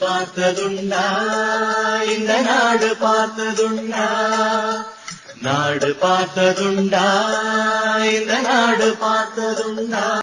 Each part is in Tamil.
பார்த்ததுண்டா? இந்த நாடு பார்த்ததுண்டா? நாடு பார்த்ததுண்டா? இந்த நாடு பார்த்ததுண்டா?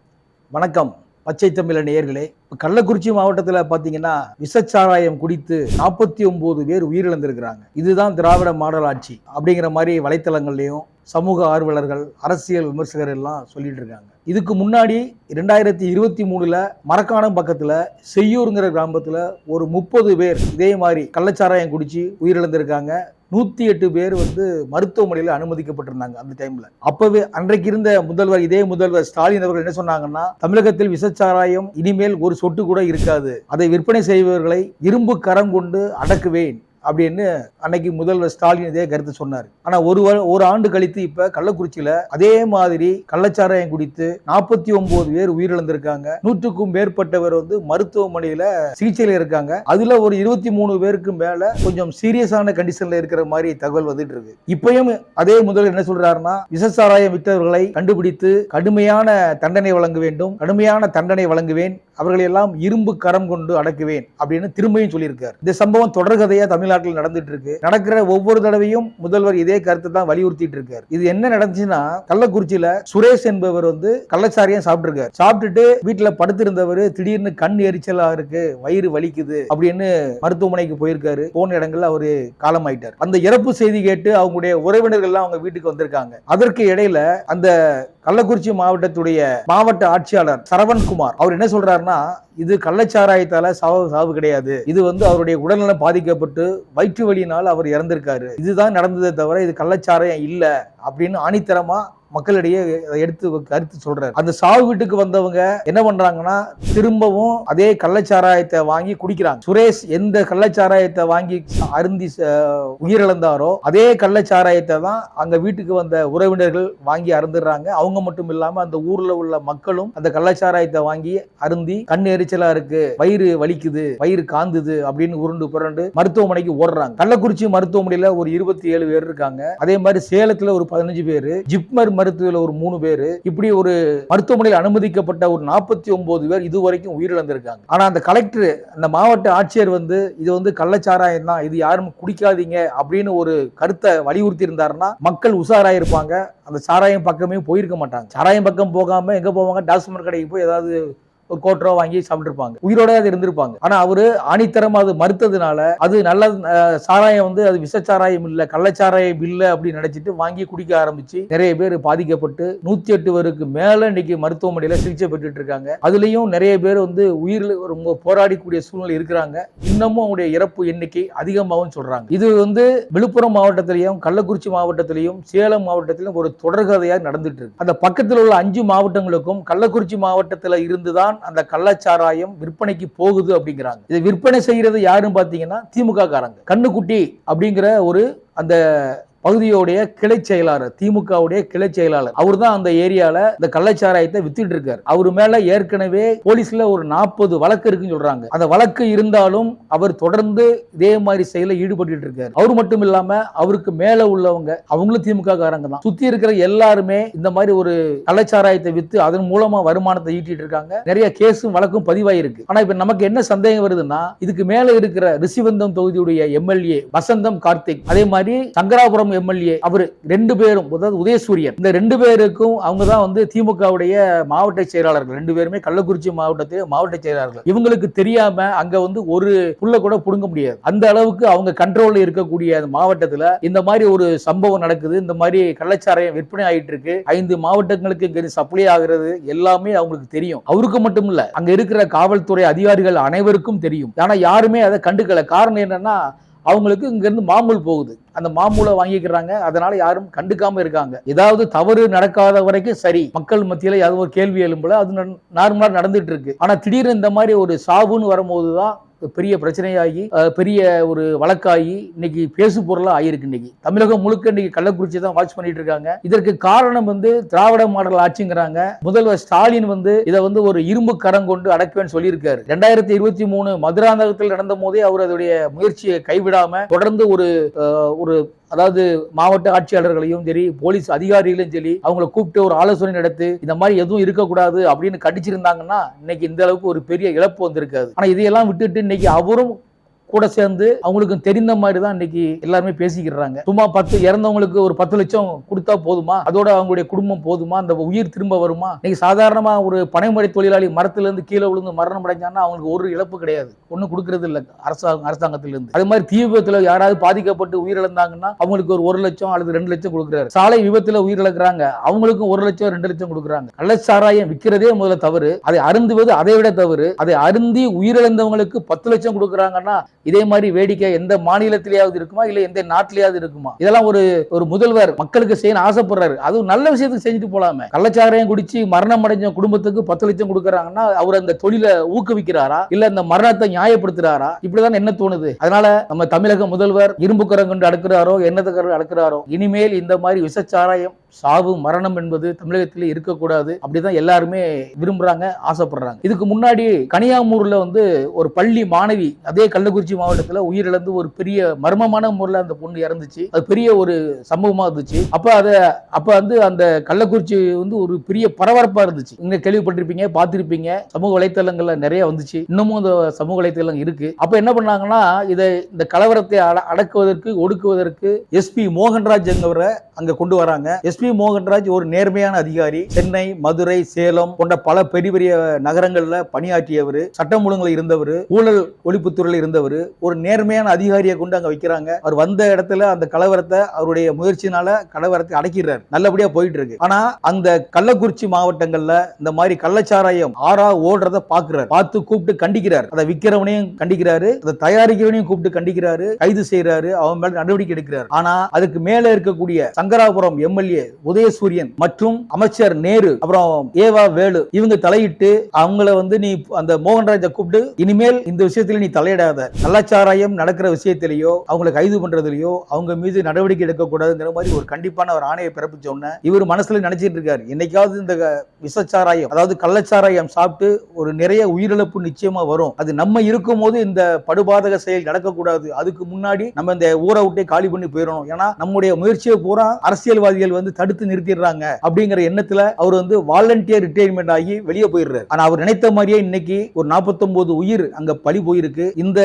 வணக்கம். பச்சை தமிழ நேயர்களே கள்ளக்குறிச்சி மாவட்டத்தில் பார்த்தீங்கன்னா விசச்சாராயம் குடித்து நாற்பத்தி ஒன்பது பேர் உயிரிழந்திருக்கிறாங்க. இதுதான் திராவிட மாடல் ஆட்சி அப்படிங்கிற மாதிரி வலைத்தளங்கள்லையும் சமூக ஆர்வலர்கள் அரசியல் விமர்சகர் எல்லாம் சொல்லிட்டு இருக்காங்க. இதுக்கு முன்னாடி ரெண்டாயிரத்தி இருபத்தி மூணுல மரக்காணம் பக்கத்துல செய்யூருங்கிற கிராமத்துல ஒரு முப்பது பேர் இதே மாதிரி கள்ளச்சாராயம் குடிச்சு உயிரிழந்திருக்காங்க. நூத்தி எட்டு பேர் வந்து மருத்துவமனையில் அனுமதிக்கப்பட்டிருந்தாங்க அந்த டைம்ல அப்பவே அன்றைக்கு இருந்த முதல்வர் இதே முதல்வர் ஸ்டாலின் அவர்கள் என்ன சொன்னாங்கன்னா தமிழகத்தில் விசச்சாராயம் இனிமேல் ஒரு சொட்டு கூட இருக்காது. அதை விற்பனை செய்பவர்களை இரும்பு கரம் கொண்டு அடக்குவேன். அப்படின்னு அன்னைக்கு முதல்வர் ஸ்டாலின் இதே கருத்து சொன்னார். ஆனா ஒரு ஒரு ஆண்டு கழித்து இப்ப கள்ளக்குறிச்சியில அதே மாதிரி கள்ளச்சாராயம் குடித்து நாற்பத்தி ஒன்பது பேர் உயிரிழந்திருக்காங்க. நூற்றுக்கும் மேற்பட்டவர் வந்து மருத்துவமனையில சிகிச்சையில இருக்காங்க. அதுல ஒரு இருபத்தி மூணு பேருக்கு மேல கொஞ்சம் சீரியஸான கண்டிஷன்ல இருக்கிற மாதிரி தகவல் வந்துட்டு இருக்கு இப்பயும் அதே முதல்வர் என்ன சொல்றாருன்னா விஷச்சாராயம் விற்றவர்களை கண்டுபிடித்து கடுமையான தண்டனை வழங்க வேண்டும். கடுமையான தண்டனை வழங்குவேன். அவர்களை எல்லாம் இரும்பு கரம் கொண்டு அடக்குவேன் அப்படின்னு திரும்பியும் சொல்லியிருக்கார். இந்த சம்பவம் தொடர்கதையா தமிழ்நாட்டில் நடந்துட்டு இருக்கு நடக்கிற ஒவ்வொரு தடவையும் முதல்வர் இதே கருத்தை தான் வலியுறுத்திட்டு இருக்காரு இது என்ன நடந்துச்சுன்னா கள்ளக்குறிச்சியில சுரேஷ் என்பவர் வந்து கள்ளச்சாரியம் சாப்பிட்டுருக்காரு. சாப்பிட்டுட்டு வீட்டுல படுத்திருந்தவர் திடீர்னு கண் எரிச்சலா இருக்கு வயிறு வலிக்குது அப்படின்னு மருத்துவமனைக்கு போயிருக்காரு. போன இடங்கள்ல அவரு காலமாயிட்டார். அந்த இறப்பு செய்தி கேட்டு அவங்களுடைய உறவினர்கள் எல்லாம் அவங்க வீட்டுக்கு வந்திருக்காங்க. அதற்கு இடையில அந்த கள்ளக்குறிச்சி மாவட்டத்துடைய மாவட்ட ஆட்சியாளர் சரவண்குமார் அவர் என்ன சொல்றாருன்னா இது கள்ளச்சாராயத்தால சாவு சாவு கிடையாது. இது வந்து அவருடைய உடல்நலம் பாதிக்கப்பட்டு வயிற்று வலியினால் அவர் இறந்திருக்காரு. இதுதான் நடந்ததே தவிர இது கள்ளச்சாராயம் இல்லை அப்படின்னு ஆணித்தரமா மக்களிடையே எடுத்து கருத்து சொல்றாரு. அந்த சாவு வீட்டுக்கு வந்தவங்க என்ன பண்றாங்கன்னா திரும்பவும் அதே கள்ளச்சாராயத்தை வாங்கி குடிக்கிறாங்க. சுரேஷ் எந்த கள்ளச்சாராயத்தை வாங்கி அருந்தி உயிரிழந்தாரோ அதே கள்ளச்சாராயத்தை தான் அங்க வீட்டுக்கு வந்த உறவினர்கள் வாங்கி அருந்துடுறாங்க அவங்க மட்டும் இல்லாம அந்த ஊர்ல உள்ள மக்களும் அந்த கள்ளச்சாராயத்தை வாங்கி அருந்தி கண் எரிச்சலா இருக்கு வயிறு வலிக்குது வயிறு காந்துது அப்படின்னு உருண்டு புரண்டு மருத்துவமனைக்கு ஓடுறாங்க. கள்ளக்குறிச்சி மருத்துவமனையில ஒரு இருபத்தி ஏழு பேர் இருக்காங்க. அதே மாதிரி சேலத்துல ஒரு பதினஞ்சு பேர். ஜிப்மர் மருத்துவர்கள் ஒரு மூணு பேர் இப்படி ஒரு மருத்துவமனையில் அனுமதிக்கப்பட்ட ஒரு நாற்பத்தி ஒன்பது பேர் இதுவரைக்கும் உயிரிழந்திருக்காங்க. ஆனால் அந்த கலெக்டர் அந்த மாவட்ட ஆட்சியர் வந்து இது வந்து கள்ளச்சாராயம் தான் இது யாரும் குடிக்காதீங்க அப்படின்னு ஒரு கருத்தை வலியுறுத்தி இருந்தாருன்னா மக்கள் உஷாராயிருப்பாங்க. அந்த சாராயம் பக்கமே போயிருக்க மாட்டாங்க. சாராயம் பக்கம் போகாம எங்க போவாங்க? டாஸ்மாக் கடைக்கு போய் ஏதாவது ஒரு கோட்டரோ வாங்கி சாப்பிட்டுருப்பாங்க. உயிரோட அது இருந்திருப்பாங்க. ஆனா அவரு ஆணித்தரமா அது மறுத்ததுனால அது நல்ல சாராயம் வந்து அது விஷச்சாராயம் இல்லை கள்ளச்சாராயம் இல்லை அப்படின்னு நினைச்சிட்டு வாங்கி குடிக்க ஆரம்பிச்சு நிறைய பேர் பாதிக்கப்பட்டு நூத்தி எட்டு பேருக்கு மேல இன்னைக்கு மருத்துவமனையில சிகிச்சை பெற்றுட்டு இருக்காங்க. அதுலயும் நிறைய பேர் வந்து உயிரில் ரொம்ப போராடிக்கூடிய சூழ்நிலை இருக்கிறாங்க. இன்னமும் அவங்களுடைய இறப்பு எண்ணிக்கை அதிகமாகவும் சொல்றாங்க. இது வந்து விழுப்புரம் மாவட்டத்திலையும் கள்ளக்குறிச்சி மாவட்டத்திலையும் சேலம் மாவட்டத்திலும் ஒரு தொடர்கதையாக நடந்துட்டு இருக்கு. அந்த பக்கத்தில் உள்ள அஞ்சு மாவட்டங்களுக்கும் கள்ளக்குறிச்சி மாவட்டத்துல இருந்துதான் அந்த கள்ளச்சாராயம் விற்பனைக்கு போகுது அப்படிங்கிறாங்க. இதை விற்பனை செய்யறது யாருன்னு பாத்தீங்கன்னா திமுக காரங்க கண்ணுக்குட்டி அப்படிங்கிற ஒரு அந்த பகுதியோடைய கிளை செயலாளர் திமுகவுடைய கிளை செயலாளர். அவர் தான் அந்த ஏரியால இந்த கள்ளச்சாராயத்தை வித்துட்டு இருக்காரு. அவர் மேல ஏற்கனவே போலீஸ்ல ஒரு நாற்பது வழக்கு இருக்குன்னு சொல்றாங்க. அந்த வழக்கு இருந்தாலும் அவர் தொடர்ந்து இதே மாதிரி செயல ஈடுபட்டு இருக்காரு. அவர் மட்டும் இல்லாம அவருக்கு மேல உள்ளவங்க அவங்களும் திமுக காரங்க தான். சுத்தி இருக்கிற எல்லாருமே இந்த மாதிரி ஒரு கள்ளச்சாராயத்தை வித்து அதன் மூலமா வருமானத்தை ஈட்டிட்டு இருக்காங்க. நிறைய கேஸும் வழக்கும் பதிவாயிருக்கு. ஆனா இப்ப நமக்கு என்ன சந்தேகம் வருதுன்னா இதுக்கு மேல இருக்கிற ரிஷிவந்தம் தொகுதியுடைய எம்எல்ஏ வசந்தம் கார்த்திக் அதே மாதிரி சங்கராபுரம் எம்எல்ஏ அவர் ரெண்டு பேரும் அதாவது உதயசூரியன். இந்த ரெண்டு பேருக்கும் அவங்க தான் வந்து திமுகவுடைய மாவட்ட செயலாளர்கள். ரெண்டு பேருமே கள்ளக்குறிச்சி மாவட்டத்தில் மாவட்ட செயலாளர்கள். இவங்களுக்கு தெரியாம அங்க வந்து ஒரு புள்ள கூட புடுங்க முடியாது. அந்த அளவுக்கு அவங்க கண்ட்ரோல்ல இருக்கக்கூடிய அந்த மாவட்டத்துல இந்த மாதிரி ஒரு சம்பவம் நடக்குது. இந்த மாதிரி கள்ளச்சாராயம் விற்பனை ஆயிட்டு இருக்கு. ஐந்து மாவட்டங்களுக்கு இங்க சப்ளை ஆகிறது எல்லாமே அவங்களுக்கு தெரியும். அவருக்கு மட்டும் இல்ல அங்க இருக்கிற காவல்துறை அதிகாரிகள் அனைவருக்கும் தெரியும். ஆனா யாருமே அதை கண்டுக்கல. காரணம் என்னன்னா அவங்களுக்கு இங்கிருந்து மாமூல் போகுது. அந்த மாமூலை வாங்கிக்கிறாங்க. அதனால யாரும் கண்டுக்காம இருக்காங்க. ஏதாவது தவறு நடக்காத வரைக்கும் சரி. மக்கள் மத்தியில ஏதாவது ஒரு கேள்வி எழும்பல. அது நார்மலா நடந்துட்டு இருக்கு. ஆனா திடீர்னு இந்த மாதிரி ஒரு சாவுன்னு வரும்போது தான் பெரிய பிரச்சனையாகி பெரிய ஒரு வழக்காகி இன்னைக்கு பேசு பொருளாக ஆயிருக்கு இன்னைக்கு. தமிழகம் முழுக்க இன்னைக்கு கள்ளக்குறிச்சி தான் வாட்ச் பண்ணிட்டு இருக்காங்க. இதற்கு காரணம் வந்து திராவிட மாடல் ஆட்சிங்கிறாங்க. முதல்வர் ஸ்டாலின் வந்து இதை வந்து ஒரு இரும்பு கரம் கொண்டு அடக்குவேன்னு சொல்லியிருக்காரு. ரெண்டாயிரத்தி இருபத்தி மூணு மதுராந்தகத்தில் நடந்த போதே அவர் அதோடைய முயற்சியை கைவிடாம தொடர்ந்து ஒரு ஒரு அதாவது மாவட்ட ஆட்சியாளர்களையும் சரி போலீஸ் அதிகாரிகளையும் சரி அவங்களை கூப்பிட்டு ஒரு ஆலோசனை நடத்து இந்த மாதிரி எதுவும் இருக்கக்கூடாது அப்படின்னு கடிச்சிருந்தாங்கன்னா இன்னைக்கு இந்த அளவுக்கு ஒரு பெரிய இழப்பு வந்திருக்காது. ஆனா இதையெல்லாம் விட்டுட்டு இன்னைக்கு அவரும் கூட சேர்ந்து அவங்களுக்கு தெரிந்த மாதிரி தான் இன்னைக்கு எல்லாருமே பேசிக்கிறாங்க. சும்மா பத்து இறந்தவங்களுக்கு ஒரு பத்து லட்சம் கொடுத்தா போதுமா? அதோட அவங்களுடைய குடும்பம் போதுமா? அந்த உயிர் திரும்ப வருமா? இன்னைக்கு சாதாரணமா ஒரு பனைமுறை தொழிலாளி மரத்துல இருந்து கீழே விழுந்து மரணம் அடைஞ்சான்னா அவங்களுக்கு ஒரு இழப்பு கிடையாது. ஒன்றும் கொடுக்கறது இல்லை. அரசாங்கம் அரசாங்கத்திலிருந்து. அது மாதிரி தீ விபத்துல யாராவது பாதிக்கப்பட்டு உயிரிழந்தாங்கன்னா அவங்களுக்கு ஒரு ஒரு லட்சம் அல்லது ரெண்டு லட்சம் கொடுக்குறாரு. சாலை விபத்துல உயிரிழக்கிறாங்க. அவங்களுக்கும் ஒரு லட்சம் ரெண்டு லட்சம் கொடுக்குறாங்க. கள்ளச்சாராயம் விற்கிறதே முதல்ல தவறு. அதை அருந்துவது அதை விட தவறு. அதை அருந்தி உயிரிழந்தவங்களுக்கு பத்து லட்சம் கொடுக்குறாங்கன்னா இதே மாதிரி வேடிக்கை எந்த மாநிலத்திலேயாவது இருக்குமா? இல்ல எந்த நாட்டிலேயாவது இருக்குமா? இதெல்லாம் ஒரு ஒரு முதல்வர் மக்களுக்கு செய்ய ஆசைப்படுறாரு. அதுவும் நல்ல விஷயத்துக்கு செஞ்சுட்டு போலாமே. கள்ளச்சாராயம் குடிச்சு மரணம் அடைஞ்ச குடும்பத்துக்கு பத்து லட்சம் கொடுக்குறாங்கன்னா அவர் அந்த தொழிலை ஊக்குவிக்கிறாரா? இல்ல அந்த மரணத்தை நியாயப்படுத்துறாரா? இப்படிதான் என்ன தோணுது? அதனால நம்ம தமிழக முதல்வர் இரும்பு கரம் கொண்டு அடுக்கிறாரோ எண்ணத்துக்கரம் அடுக்கிறாரோ இனிமேல் இந்த மாதிரி விஷச்சாராயம் சாவு மரணம் என்பது தமிழகத்தில் இருக்கக்கூடாது அப்படிதான் எல்லாருமே விரும்புறாங்க ஆசைப்படுறாங்க. இதுக்கு முன்னாடி கனியாமூர்ல வந்து ஒரு பள்ளி மாணவி அதே கள்ளக்குறிச்சி மாவட்டத்துல உயிரிழந்து ஒரு பெரிய மர்மமான முறையில் அந்த பொண்ணு இறந்துச்சு. அது பெரிய ஒரு சம்பவமா இருந்துச்சு. அப்ப அத அப்ப வந்து அந்த கள்ளக்குறிச்சி வந்து ஒரு பெரிய பரபரப்பா இருந்துச்சு. நீங்க கேள்விப்பட்டிருப்பீங்க பார்த்திருப்பீங்க. சமூக வலைத்தளங்கள்ல நிறைய வந்துச்சு. இன்னமும் அந்த சமூக வலைத்தளம் இருக்கு. அப்ப என்ன பண்ணாங்கன்னா இதை இந்த கலவரத்தை அட- அடக்குவதற்கு ஒடுக்குவதற்கு எஸ்பி மோகன்ராஜ் என்பவரை அங்க கொண்டு வராங்க. எஸ்பி மோகன்ராஜ் ஒரு நேர்மையான அதிகாரி. சென்னை மதுரை சேலம் போன்ற பல பெரிய பெரிய நகரங்கள்ல பணியாற்றியவர். சட்டம் ஒழுங்குல இருந்தவர். ஊழல் ஒழிப்புத்துறையில் இருந்தவர். ஒரு நேர்மையான அதிகாரியை கொண்டு அங்க வைக்கிறாங்க. அவர் வந்த இடத்துல அந்த கலவரத்தை அவருடைய முயற்சினால கலவரத்தை அடக்கிறார் நல்லபடியா போயிட்டு இருக்கு ஆனா அந்த கள்ளக்குறிச்சி மாவட்டங்கள்ல இந்த மாதிரி கள்ளச்சாராயம் ஆறா ஓடுறத பாக்குறாரு. பார்த்து கூப்பிட்டு கண்டிக்கிறார். அதை விக்கிறவனையும் கண்டிக்கிறாரு. அதை தயாரிக்கிறவனையும் கூப்பிட்டு கண்டிக்கிறாரு. கைது செய்யறாரு அவன் மேல நடவடிக்கை எடுக்கிறார். ஆனா அதுக்கு மேல இருக்கக்கூடிய சங்கராபுரம் எம்எல்ஏ உதயசூரியன் மற்றும் அமைச்சர் நேரு அப்புறம் ஏவா வேலு இவங்க தலையிட்டு அவங்கள வந்து நீ அந்த மோகன்ராஜை கூப்பிட்டு இனிமேல் இந்த விஷயத்துல நீ தலையிடாத. கள்ளச்சாராயம் நடக்கிற விஷயத்திலேயோ அவங்களை கைது பண்றதுலயோ அவங்க மீது நடவடிக்கை எடுக்கக்கூடாதுங்கிற மாதிரி ஒரு கண்டிப்பான ஒரு ஆணையை பிறப்பிச்ச உடனே இவர் மனசுல நினைச்சிட்டு இருக்காரு. என்னைக்காவது இந்த விஷச்சாராயம் அதாவது கள்ளச்சாராயம் சாப்பிட்டு ஒரு நிறைய உயிரிழப்பு நிச்சயமா வரும். அது நம்ம இருக்கும் போது இந்த படுபாதக செயல் நடக்கக்கூடாது. அதுக்கு முன்னாடி நம்ம இந்த ஊரை விட்டே காலி பண்ணி போயிடணும். ஏன்னா நம்முடைய முயற்சியை பூரா அரசியல்வாதிகள் வந்து தடுத்து நிறுத்திடுறாங்க அப்படிங்கிற எண்ணத்துல அவர் வந்து வாலண்டியர் ரிட்டையர்மெண்ட் ஆகி வெளியே போயிடுறாரு. ஆனா அவர் நினைத்த மாதிரியே இன்னைக்கு ஒரு 49 உயிர் அங்க பழி போயிருக்கு. இந்த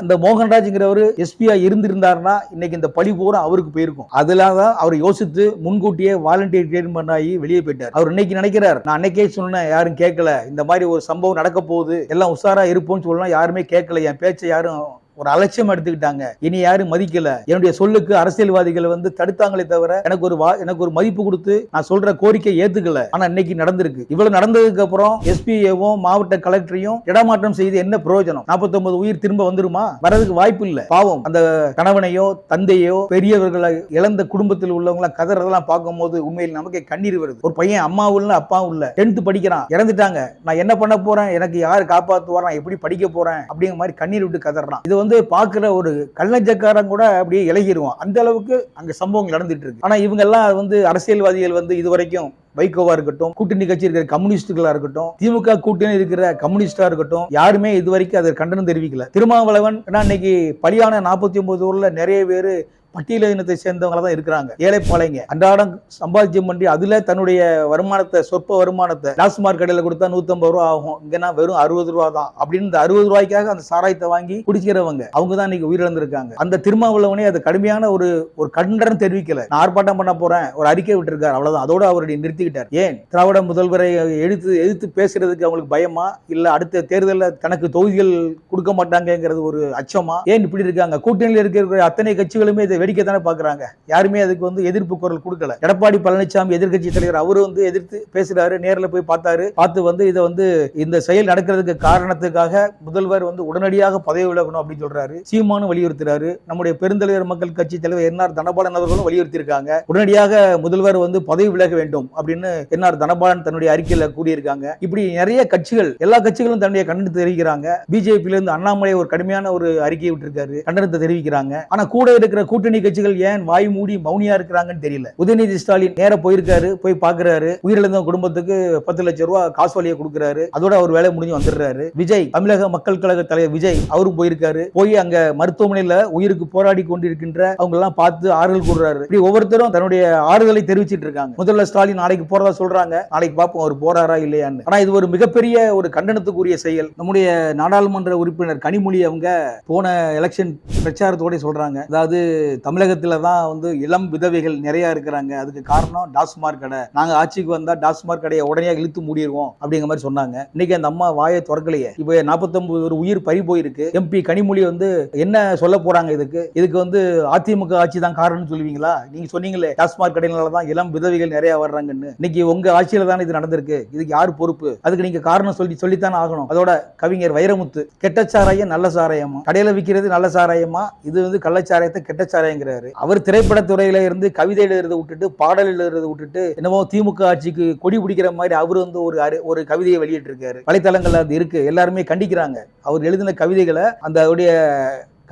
அந்த மோகன்ராஜ்ங்கிறவர் எஸ்பியா இருந்திருந்தாருன்னா இன்னைக்கு இந்த பழி பூரா அவருக்கு போயிருக்கும். அதெல்லாம் தான் அவர் யோசித்து முன்கூட்டியே வாலண்டியர் ரிட்டையர்மெண்ட் ஆகி வெளியே போயிட்டார். அவர் இன்னைக்கு நினைக்கிறார் நான் அன்னைக்கே சொன்னேன் யாரும் கேட்கல. இந்த மாதிரி ஒரு சம்பவம் நடக்க போகுது. எல்லாம் உஷாரா இருப்போம்னு சொல்லலாம் யாருமே கேட்கல. என் பேச்சை யாரும் ஒரு அலட்சியம் எடுத்துக்கிட்டாங்க. இனி யாரும் மதிக்கல. என்னுடைய சொல்லுக்கு அரசியல்வாதிகள் வந்து தடுத்தாங்களே தவிர எனக்கு ஒரு வா- எனக்கு ஒரு மதிப்பு கொடுத்து நான் சொல்ற கோரிக்கை ஏத்துக்கல. ஆனா இன்னைக்கு நடந்திருக்கு. இவ்வளவு நடந்ததுக்கு அப்புறம் எஸ்பிஏவும் மாவட்ட கலெக்டரையும் இடமாற்றம் செய்து என்ன பிரயோஜனம்? 49 உயிர் திரும்ப வந்துருமா? வரதுக்கு வாய்ப்பு இல்ல. பாவம். அந்த கணவனையோ தந்தையோ பெரியவர்களை இழந்த குடும்பத்தில் உள்ளவங்களை கதறதெல்லாம் பார்க்கும்போது உண்மையில் நமக்கு கண்ணீர் வருது. ஒரு பையன் அம்மாவும் இல்ல அப்பாவும் இல்ல. டென்த் படிக்கிறான். இறந்துட்டாங்க. நான் என்ன பண்ண போறேன்? எனக்கு யார் காப்பாத்துவார் நான் எப்படி படிக்க போறேன்? அப்படிங்கிற மாதிரி கண்ணீர் விட்டு கதறான். இது வந்து பார்க்குற ஒரு கள்ளஞ்சக்காரன் கூட அப்படியே இலகிடுவான் அந்த அளவுக்கு அங்கே சம்பவங்கள் நடந்துட்டு இருக்கு ஆனால் இவங்கெல்லாம் வந்து அரசியல்வாதிகள் வந்து இது வரைக்கும் வைகோவா இருக்கட்டும் கூட்டணி கட்சி இருக்கிற கம்யூனிஸ்டுகளா இருக்கட்டும் திமுக கூட்டணி இருக்கிற கம்யூனிஸ்டா இருக்கட்டும் யாருமே இது வரைக்கும் அதை கண்டனம் தெரிவிக்கல. திருமாவளவன் ஏன்னா இன்னைக்கு பலியான நாற்பத்தி ஒன்பது ஊர்ல நிறைய பேர் பட்டியல இனத்தை சேர்ந்தவங்க தான் இருக்கிறாங்க. ஏழைப்பாளைங்க அன்றாடம் சம்பாதிச்சம் பண்ணி அதுல தன்னுடைய வருமானத்தை சொற்ப வருமானத்தை டாஸ்மார்க் கடையில் கொடுத்தா 150 ரூபா ஆகும். இங்கன்னா வெறும் அறுபது ரூபா தான். அப்படின்னு இந்த அறுபது ரூபாய்க்காக அந்த சாராயத்தை வாங்கி குடிக்கிறவங்க. அவங்க தான் இன்னைக்கு உயிரிழந்திருக்காங்க. அந்த திருமாவளவனே அது கடுமையான ஒரு ஒரு கண்டனம் தெரிவிக்கல. நான் ஆர்ப்பாட்டம் பண்ண போறேன். ஒரு அறிக்கை விட்டுருக்காரு. அவ்வளவுதான். அதோட அவருடைய நிறுத்திக்கிட்டார். ஏன்? திராவிட முதல்வரை எடுத்து எதிர்த்து பேசுறதுக்கு அவங்களுக்கு பயமா? இல்ல அடுத்த தேர்தலில் தனக்கு தொகுதிகள் கொடுக்க மாட்டாங்கங்கிறது ஒரு அச்சமா? ஏன் இப்படி இருக்காங்க? கூட்டணியில் இருக்கிற அத்தனை கட்சிகளுமே இதை வேடிக்கை தானே பாக்குறாங்க. யாருமே அதுக்கு வந்து எதிர்ப்பு குரல் கொடுக்கல. எடப்பாடி பழனிசாமி எதிர்க்கட்சி தலைவர் அவரு வந்து எதிர்த்து பேசுறாரு நேரில் போய் பார்த்தாரு. பார்த்து வந்து இதை வந்து இந்த செயல் நடக்கிறதுக்கு காரணத்துக்காக முதல்வர் வந்து உடனடியாக பதவி விலகணும் அப்படின்னு சொல்றாரு. சீமானும் வலியுறுத்துறாரு. நம்முடைய பெருந்தலைவர் மக்கள் கட்சி தலைவர் என்ஆர் தனபாலன் அவர்களும் வலியுறுத்தியிருக்காங்க. உடனடியாக முதல்வர் வந்து பதவி விலக வேண்டும் அப்படின்னு என்ஆர் தனபாலன் தன்னுடைய அறிக்கையில் கூறியிருக்காங்க. இப்படி நிறைய கட்சிகள் எல்லா கட்சிகளும் தன்னுடைய கண்டனத்தை தெரிவிக்கிறாங்க. பிஜேபியில இருந்து அண்ணாமலை ஒரு கடுமையான ஒரு அறிக்கையை விட்டுருக்காரு. கண்டனத்தை தெரிவிக்கிறாங்க. ஆனா கூட இருக்கிற கூட்டணி கூட்டணி கட்சிகள் ஏன் வாய் மூடி மௌனியா இருக்கிறாங்கன்னு தெரியல. உதயநிதி ஸ்டாலின் நேர போயிருக்காரு போய் பாக்குறாரு. உயிரிழந்த குடும்பத்துக்கு பத்து லட்சம் ரூபாய் காசோலியை கொடுக்குறாரு. அதோட அவர் வேலை முடிஞ்சு வந்துடுறாரு. விஜய் தமிழக மக்கள் கழக தலைவர் விஜய் அவரும் போயிருக்காரு. போய் அங்க மருத்துவமனையில உயிருக்கு போராடி கொண்டிருக்கின்ற அவங்க எல்லாம் பார்த்து ஆறுதல் கூடுறாரு இப்படி ஒவ்வொருத்தரும் தன்னுடைய ஆறுதலை தெரிவிச்சிட்டு இருக்காங்க. முதல்ல ஸ்டாலின் நாளைக்கு போறதா சொல்றாங்க. நாளைக்கு பார்ப்போம் அவர் போறாரா இல்லையான்னு. ஆனா இது ஒரு மிகப்பெரிய ஒரு கண்டனத்துக்குரிய செயல். நம்முடைய நாடாளுமன்ற உறுப்பினர் கனிமொழி அவங்க போன எலெக்ஷன் பிரச்சாரத்தோட சொல்றாங்க. அதாவது தமிழகத்தில் தான் வந்து இளம் விதவைகள் நிறைய இருக்கிறாங்க. அதுக்கு காரணம் டாஸ்மார்க் கடை. நாங்கள் ஆட்சிக்கு வந்தால் டாஸ்மார்க் கடையை உடனே இழுத்து மூடிடுவோம் அப்படிங்கிற மாதிரி சொன்னாங்க. இன்னைக்கு அந்த அம்மா வாயை திறக்கலையே. இப்போ 49 ஒரு உயிர் பறி போயிருக்கு. எம்பி கனிமொழி வந்து என்ன சொல்ல போறாங்க இதுக்கு? இதுக்கு வந்து அதிமுக ஆட்சி தான் காரணம்னு சொல்லுவீங்களா? நீங்க சொன்னீங்களே டாஸ்மார்க் கடையினால தான் இளம் விதவைகள் நிறைய வர்றாங்கன்னு. இன்னைக்கு உங்க ஆட்சியில தானே இது நடந்திருக்கு. இதுக்கு யார் பொறுப்பு? அதுக்கு நீங்க காரணம் சொல்லி சொல்லித்தானே ஆகணும். அதோட கவிஞர் வைரமுத்து கெட்ட சாராயம் நல்ல சாராயமா கடையில விற்கிறது நல்ல சாராயமா இது வந்து கள்ளச்சாராயத்தை கெட்ட சாராயங்கிறாரு அவர் திரைப்படத்துறையில இருந்து கவிதை எழுதுறதை விட்டுட்டு பாடல் எழுதுறதை விட்டுட்டு என்னமோ திமுக ஆட்சிக்கு கொடி பிடிக்கிற மாதிரி அவர் வந்து ஒரு அரு- ஒரு கவிதையை வெளியிட்டிருக்காரு. வலைத்தளங்கள்ல அது இருக்கு. எல்லாருமே கண்டிக்கிறாங்க. அவர் எழுதின கவிதைகளை அந்த அவருடைய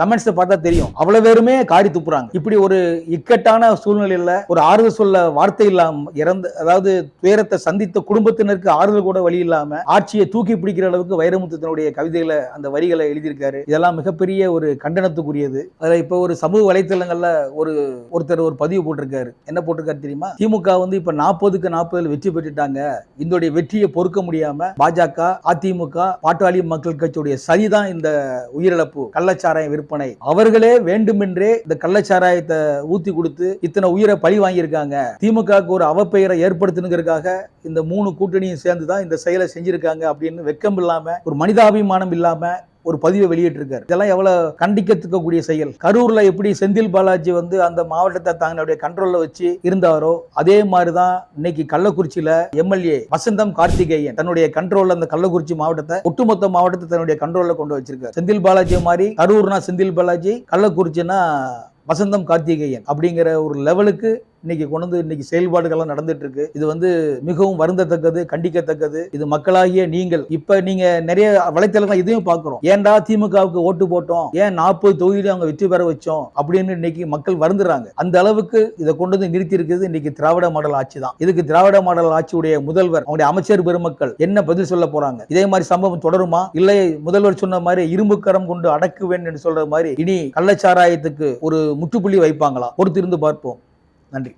கமெண்ட்ஸை பார்த்தா தெரியும். அவ்வளவு பேருமே காரி துப்புறாங்க. இப்படி ஒரு இக்கட்டான சூழ்நிலையில ஒரு ஆறுதல் சொல்ல வார்த்தை இல்லாம இறந்த அதாவது துயரத்தை சந்தித்த குடும்பத்தினருக்கு ஆறுதல் கூட வழி இல்லாம ஆட்சியை தூக்கி பிடிக்கிற அளவுக்கு வைரமுத்துத்தினுடைய கவிதைகளை அந்த வரிகளை எழுதியிருக்காரு. இதெல்லாம் மிகப்பெரிய ஒரு கண்டனத்துக்குரியது. அதுல இப்ப ஒரு சமூக வலைத்தளங்கள்ல ஒரு ஒருத்தர் ஒரு பதிவு போட்டிருக்காரு. என்ன போட்டிருக்காரு தெரியுமா? திமுக வந்து இப்ப நாற்பதுக்கு நாற்பதுல வெற்றி பெற்றுட்டாங்க. இதோடைய வெற்றியை பொறுக்க முடியாம பாஜக அதிமுக பாட்டாளி மக்கள் கட்சியுடைய சரிதான் இந்த உயிரிழப்பு. கள்ளச்சாராயம் விற்பனை விற்பனை. அவர்களே வேண்டுமென்றே இந்த கள்ளச்சாராயத்தை ஊத்தி கொடுத்து இத்தனை உயிரை பழி வாங்கியிருக்காங்க. திமுகவுக்கு ஒரு அவப்பெயரை ஏற்படுத்தணுங்கிறதுக்காக இந்த மூணு கூட்டணியும் சேர்ந்து தான் இந்த செயலை செஞ்சிருக்காங்க அப்படின்னு வெக்கம் இல்லாம ஒரு மனிதாபிமானம் இல்லாம ஒரு பதிவை வெளியிட்டிருக்காரு. இதெல்லாம் எவ்வளவு கண்டிக்கத்துக்கக்கூடிய செயல்? கரூர்ல எப்படி செந்தில் பாலாஜி வந்து அந்த மாவட்டத்தை தங்களுடைய கண்ட்ரோல்ல வச்சு இருந்தாரோ அதே மாதிரிதான் இன்னைக்கு கள்ளக்குறிச்சியில எம்எல்ஏ வசந்தம் கார்த்திகேயன் தன்னுடைய கண்ட்ரோல்ல அந்த கள்ளக்குறிச்சி மாவட்டத்தை ஒட்டுமொத்த மாவட்டத்தை தன்னுடைய கண்ட்ரோல்ல கொண்டு வச்சிருக்காரு. செந்தில் பாலாஜி மாதிரி கரூர்னா செந்தில் பாலாஜி கள்ளக்குறிச்சினா வசந்தம் கார்த்திகேயன் அப்படிங்கிற ஒரு லெவலுக்கு இன்னைக்கு கொண்டு வந்து இன்னைக்கு செயல்பாடுகள்லாம் நடந்துட்டு இருக்கு இது வந்து மிகவும் வருந்தத்தக்கது கண்டிக்கத்தக்கது. இது மக்களாகிய நீங்கள். இப்ப நீங்க நிறைய வலைத்தளங்கள் இதையும் பாக்குறோம் ஏன்டா திமுகவுக்கு ஓட்டு போட்டோம்? ஏன் நாற்பது தொகுதியிலும் அவங்க வெற்றி பெற வச்சோம்? அப்படின்னு இன்னைக்கு மக்கள் வருந்துறாங்க. அந்த அளவுக்கு இதை கொண்டு வந்து நிறுத்தி இருக்குது இன்னைக்கு திராவிட மாடல் ஆட்சி தான். இதுக்கு திராவிட மாடல் ஆட்சியுடைய முதல்வர் அவங்களுடைய அமைச்சர் பெருமக்கள் என்ன பதில் சொல்ல போறாங்க? இதே மாதிரி சம்பவம் தொடருமா? இல்லை முதல்வர் சொன்ன மாதிரி இரும்பு கரம் கொண்டு அடக்குவேன் என்று சொல்ற மாதிரி இனி கள்ளச்சாராயத்துக்கு ஒரு முற்றுப்புள்ளி வைப்பாங்களா? பொறுத்திருந்து பார்ப்போம். நன்றி.